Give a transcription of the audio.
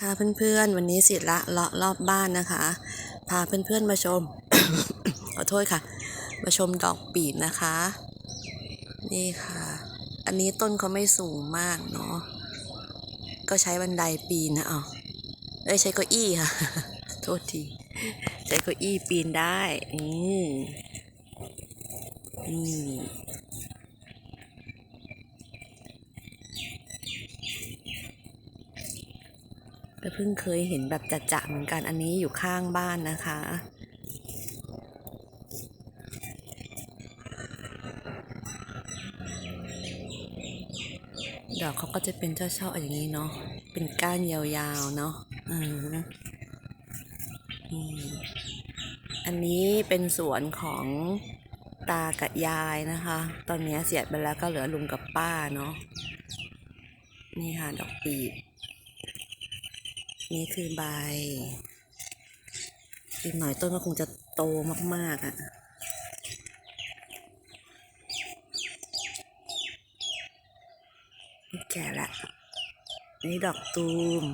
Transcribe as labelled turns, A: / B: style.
A: ค่ะเพื่อนๆ วันนี้สิละเลาะรอบบ้านนะคะ พาเพื่อนๆมาชม ขอโทษค่ะ มาชมดอกปีบนะคะ นี่ค่ะ อันนี้ต้นเขาไม่สูงมากเนาะก็ใช้บันไดปีนนะเอเอ้ยใช้เก้าอี้ค่ะ โทษที ใช้เก้าอี้ปีนได้ อืมอืม เพิ่งเคยเห็นแบบจัดๆเหมือนกันอันนี้อยู่ข้างบ้านนะคะ ดอกเขาก็จะเป็นเจ้าช่ออย่างนี้เนาะเป็นก้านยาวๆเนาะอืมอืมอันนี้เป็นสวนของตากับยายนะคะ ตอนนี้เสียไปแล้วก็เหลือลุงกับป้าเนาะ นี่ค่ะ ดอกปีบ นี่คือใบอีกหน่อยต้นก็คงจะโตมาก ๆอะนี่แก่ละนี่ดอกตูม